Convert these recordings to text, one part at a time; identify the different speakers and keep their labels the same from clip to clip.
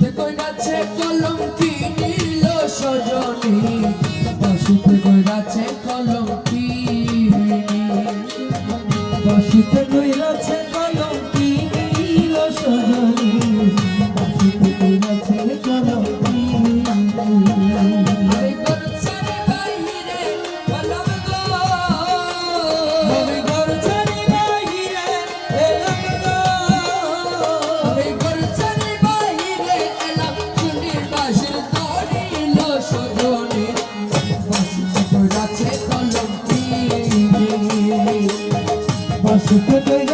Speaker 1: Te colgaste con lonquini Sajani বসিতে গইরাছে কলম কি
Speaker 2: বসিতে গইরাছে কলম কি সজনী বসিতে গইরাছে su cuello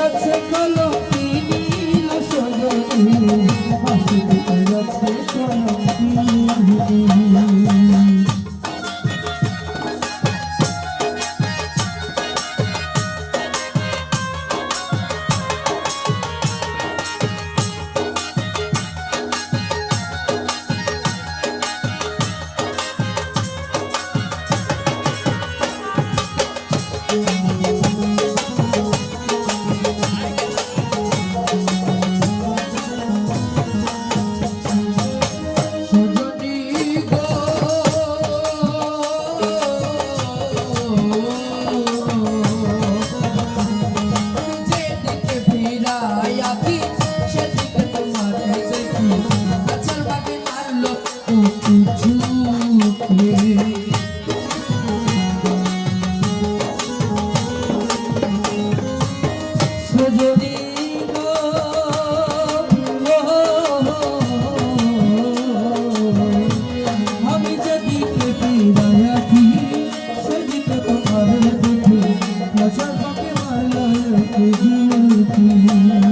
Speaker 2: প্রকৃতি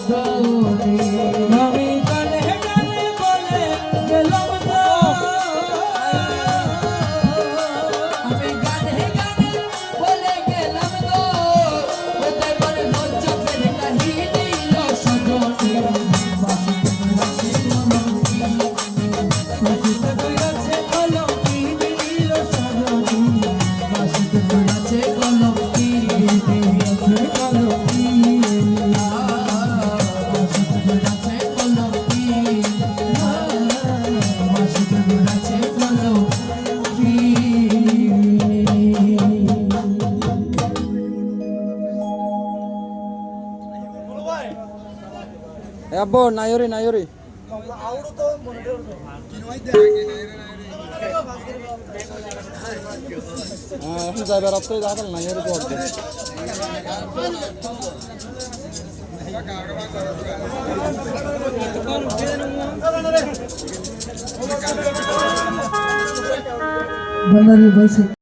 Speaker 1: done.
Speaker 3: ಅಬ್ಬೋ ನಾಯೋರಿ ನಾಯೋರಿ ಎಷ್ಟು ಸಾಹೇಬ ರಪ್ಪ ಇದಾಗಲ್ಲ ನಾಯೋರಿ ಕೊಡ್ತೀನಿ
Speaker 1: ಬಂದರಿ ಬೈಸಿ